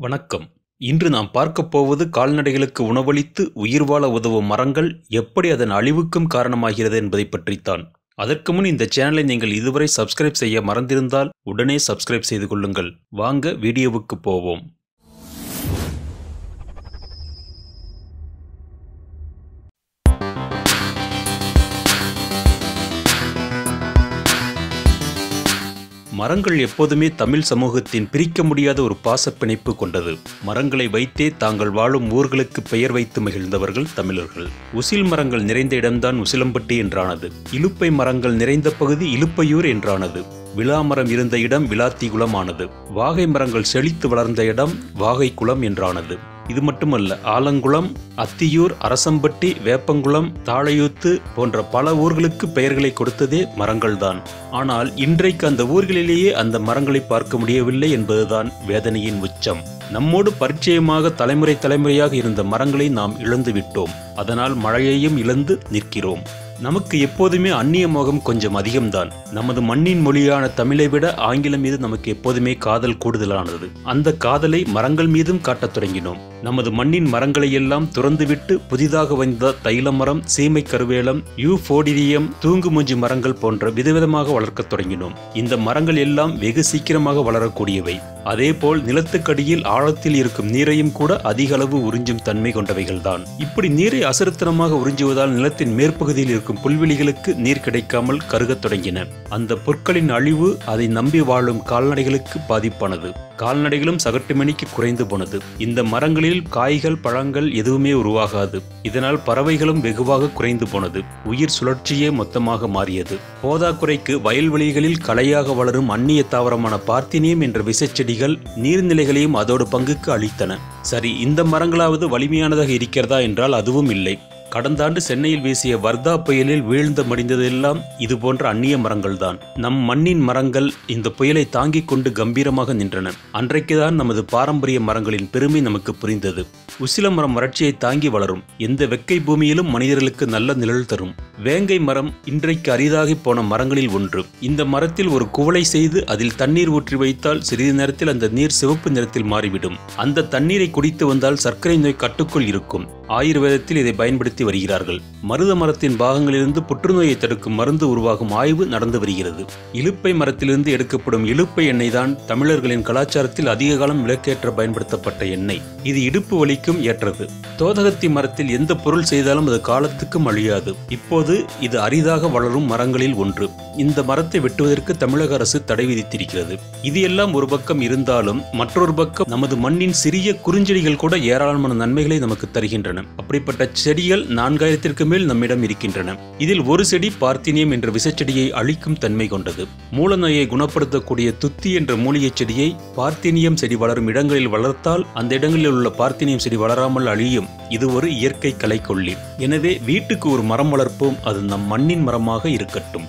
வணக்கம். இன்று நாம் பார்க்கப் போவது கால்நடைகளுக்கு உணவளித்து உயிர் வாழ உதவும் மரங்கள் எப்படி அதன் அழிவுக்கும் காரணமாகிறது என்பதை பற்றித்தான். அதற்கு முன் இந்த சேனலை நீங்கள் இதுவரை சப்ஸ்கிரைப் செய்ய மறந்திருந்தால் உடனே சப்ஸ்கிரைப் செய்து கொள்ளுங்கள். வாங்க வீடியோவுக்கு போவோம். மரங்கள் எப்போதுமே தமிழ் சமூகத்தின் பிரிக்க முடியாத ஒரு பாசப்பிணைப்பு கொண்டது. மரங்களை வைத்தே தாங்கள் வாழும் ஊர்களுக்கு பெயர் வைத்து மகிழ்ந்தவர்கள் தமிழர்கள். உசில் மரங்கள் நிறைந்த இடம்தான் உசிலம்பட்டி என்றானது. இலுப்பை மரங்கள் நிறைந்த பகுதி இலுப்பையூர் என்றானது. விளாமரம் இருந்த இடம் விளாத்திகுளம் ஆனது வாகை மரங்கள் செழித்து வளர்ந்த இடம் வாகைக்குளம் என்றானது. இது மட்டுமல்ல ஆலங்குளம் அத்தியூர் அரசம்பட்டி வேப்பங்குளம் தாழையூத்து போன்ற பல ஊர்களுக்கு பெயர்களை கொடுத்ததே மரங்கள்தான். ஆனால் இன்றைக்கு அந்த ஊர்களிலேயே அந்த மரங்களை பார்க்க முடியவில்லை என்பதுதான் வேதனையின் உச்சம். நம்மோடு பரிச்சயமாக தலைமுறை தலைமுறையாக இருந்த மரங்களை நாம் இழந்து விட்டோம் அதனால் மழையையும் இழந்து நிற்கிறோம். நமக்கு எப்போதுமே அந்நிய மோகம் கொஞ்சம் அதிகம்தான். நமது மண்ணின் மொழியான தமிழை விட ஆங்கிலம் மீது நமக்கு எப்போதுமே காதல் கூடுதலானது. அந்த காதலை மரங்கள் மீதும் காட்டத் தொடங்கினோம். நமது மண்ணின் மரங்களை எல்லாம் துறந்துவிட்டு புதிதாக வந்த தைல மரம் சீமை கருவேலம் யூ போடிரியம் தூங்குமூஞ்சி மரங்கள் போன்ற விதவிதமாக வளர்க்கத் தொடங்கினோம். இந்த மரங்கள் எல்லாம் வெகு சீக்கிரமாக வளரக்கூடியவை. அதேபோல் நிலத்துக்கடியில் ஆழத்தில் இருக்கும் நீரையும் கூட அதிக அளவு உறிஞ்சும் தன்மை கொண்டவைகள்தான். இப்படி நீரை அசருத்தனமாக உறிஞ்சுவதால் நிலத்தின் மேற்பகுதியில் இருக்கும் புல்வெளிகளுக்கு நீர் கிடைக்காமல் கருகத் தொடங்கின. அந்த பொற்களின் அழிவு அதை நம்பி வாழும் கால்நடைகளுக்கு பாதிப்பானது. கால்நடைகளும் சகட்டுமணிக்கு குறைந்து போனது. இந்த மரங்களில் காய்கள் பழங்கள் எதுவுமே உருவாகாது. இதனால் பறவைகளும் வெகுவாக குறைந்து போனது. உயிர் சுழற்சியே மொத்தமாக மாறியது. போதாக்குறைக்கு வயல்வெளிகளில் களையாக வளரும் அந்நிய தாவரமான பார்த்தினியம் என்ற விசைச்செடிகள் நீர்நிலைகளையும் அதோடு பங்குக்கு அளித்தன. சரி இந்த மரங்களாவது வலிமையானதாக இருக்கிறதா என்றால் அதுவும் இல்லை. கடந்த ஆண்டு சென்னையில் வீசிய வர்தா புயலில் வீழ்ந்து மடிந்ததெல்லாம் இது போன்ற அந்நிய மரங்கள்தான். நம் மண்ணின் மரங்கள் இந்த புயலை தாங்கிக் கொண்டு கம்பீரமாக நின்றன. அன்றைக்குதான் நமது பாரம்பரிய மரங்களின் பெருமை நமக்கு புரிந்தது. உசில மரம் வறட்சியை தாங்கி வளரும். எந்த வெக்கை பூமியிலும் மனிதர்களுக்கு நல்ல நிழல் தரும். வேங்கை மரம் இன்றைக்கு அரிதாகி போன மரங்களில் ஒன்று. இந்த மரத்தில் ஒரு குவளை செய்து அதில் தண்ணீர் ஊற்றி வைத்தால் சிறிது நேரத்தில் அந்த நீர் சிவப்பு நிறத்தில் மாறிவிடும். அந்த தண்ணீரை குடித்து வந்தால் சர்க்கரை நோய் கட்டுக்குள் இருக்கும். ஆயுர்வேதத்தில் இதை பயன்படுத்தி வருகிறார்கள். மருத மரத்தின் பாகங்களிலிருந்து புற்றுநோயை தடுக்கும் மருந்து உருவாகும் ஆய்வு நடந்து வருகிறது. இலுப்பை மரத்திலிருந்து எடுக்கப்படும் இலுப்பை எண்ணெய் தான் தமிழர்களின் கலாச்சாரத்தில் அதிக காலம் விளக்கேற்ற பயன்படுத்தப்பட்ட எண்ணெய். இது இடுப்பு வலிக்கும் ஏற்றது. தோதகத்தி மரத்தில் எந்த பொருள் செய்தாலும் அது காலத்துக்கும் அழியாது. இப்போது இது அரிதாக வளரும் மரங்களில் ஒன்று. இந்த மரத்தை வெட்டுவதற்கு தமிழக அரசு தடை விதித்திருக்கிறது. இது எல்லாம் ஒரு பக்கம் இருந்தாலும் மற்றொரு பக்கம் நமது மண்ணின் சிறிய குறுஞ்செடிகள் கூட ஏராளமான நன்மைகளை நமக்கு தருகின்றன. அப்படிப்பட்ட செடிகள் நான்காயிரத்திற்கு மேல் நம்மிடம் இருக்கின்றன. இதில் ஒரு செடி பார்த்தினியம் என்ற விசைச்செடியை அழிக்கும் தன்மை கொண்டது. மூலநோயை குணப்படுத்தக்கூடிய துத்தி என்ற மூலிகை செடியை பார்த்தினியம் செடி வளரும் இடங்களில் வளர்த்தால் அந்த இடங்களில் உள்ள பார்த்தினியம் செடி வளராமல் அழியும். இது ஒரு இயற்கை கலைக்கொல்லி. எனவே வீட்டுக்கு ஒரு மரம் வளர்ப்போம். அது நம் மண்ணின் மரமாக இருக்கட்டும்.